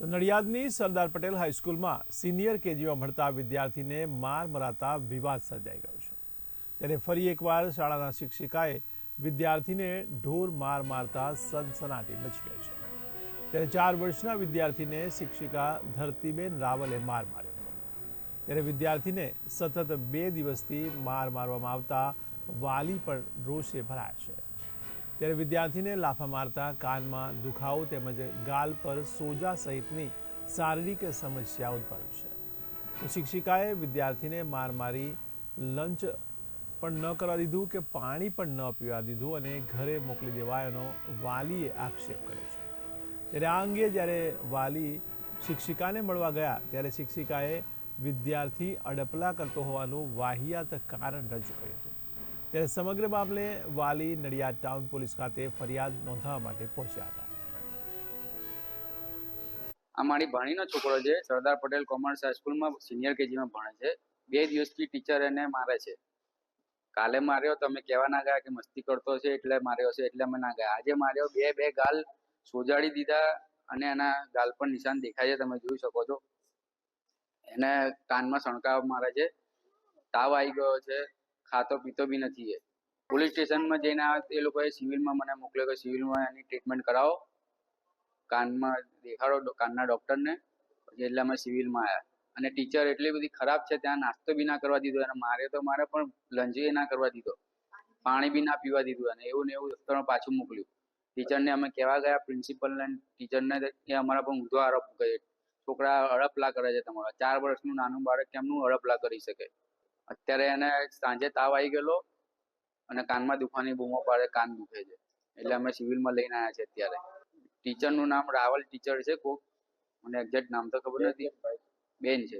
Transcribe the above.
તો નડિયાદની સરદાર પટેલ હાઈસ્કૂલમાં સિનિયર કેજીમાં ભણતા વિદ્યાર્થીને માર મરાતા વિવાદ સર્જાઈ ગયો છે. ત્યારે ફરી એકવાર શાળાના શિક્ષિકાએ વિદ્યાર્થીને ઢોર માર મારતા સનસનાટી મચી ગઈ છે. ત્યારે ચાર વર્ષના વિદ્યાર્થીને શિક્ષિકા ધરતીબેન રાવલે માર માર્યો ત્યારે વિદ્યાર્થીને સતત બે દિવસથી માર મારવામાં આવતા વાલી પણ રોષે ભરાયા છે. ત્યારે વિદ્યાર્થીને લાફા મારતા, કાનમાં દુખાવો તેમજ ગાલ પર સોજા સહિતની શારીરિક સમસ્યા ઉદભવી છે. તો શિક્ષિકાએ વિદ્યાર્થીને માર મારી લંચ પણ ન કરવા દીધું કે પાણી પણ ન પીવા દીધું અને ઘરે મોકલી દેવાયાનો વાલીએ આક્ષેપ કર્યો છે. ત્યારે આ અંગે જ્યારે વાલી શિક્ષિકાને મળવા ગયા, ત્યારે શિક્ષિકાએ વિદ્યાર્થી અડપલા કરતો હોવાનું વાહિયાત કારણ રજૂ કર્યું હતું. ત્યારે સમગ્ર મામલે વાલી નડિયાદ ટાઉન પોલીસ ખાતે ફરિયાદ નોંધાવવા માટે પહોંચ્યા હતા. આ મારી ભાણીનો છોકરો છે, સરદાર પટેલ કોમર્સ હાઈસ્કૂલમાં સિનિયર કેજીમાં ભણે છે. બે દિવસથી ટીચર એને મારે છે. કાલે માર્યો, તમે કહેવા ના ગયા કે મસ્તી કરતો છે એટલે માર્યો છે, એટલે અમે ના ગયા. આજે માર્યો, બે બે ગાલ સોજાડી દીધા અને એના ગાલ પર નિશાન દેખાય છે, તમે જોઈ શકો છો. એને કાનમાં સણકાવ મારે છે. તાવ આવી ગયો છે. ખાતો પીતો બી નથી એ. પોલીસ સ્ટેશનમાં જઈને એ લોકોએ સિવિલમાં મને મોકલ્યો કે સિવિલમાં એની ટ્રીટમેન્ટ કરાવો. કાનમાં દેખાડો કાનના ડૉક્ટરને. પછી એટલે અમે સિવિલમાં આવ્યા અને ટીચર એટલી બધી ખરાબ છે, ત્યાં નાસ્તો બી ના કરવા દીધો. અને મારે તો મારે પણ લંચ ના કરવા દીધો. પાણી બી ના પીવા દીધું અને એવું ને એવું દફતરમાં પાછું મોકલ્યું. ટીચરને અમે કહેવા ગયા પ્રિન્સિપલને ટીચરને એ અમારા પર ઊંધો આરોપ કરે છોકરા હડપલા કરે છે તમારા. ચાર વર્ષનું નાનું બાળક કેમનું હડપલા કરી શકે? અત્યારે એને સાંજે તાવ આવી ગયેલો અને કાનમાં દુખવાની બૂમો પાડે કાન દુખે છે. એટલે અમે સિવિલમાં લઈને આવ્યા છે અત્યારે. ટીચરનું નામ રાવલ ટીચર છે કોક. મને એક્ઝેક્ટ નામ તો ખબર નથી. બેન છે.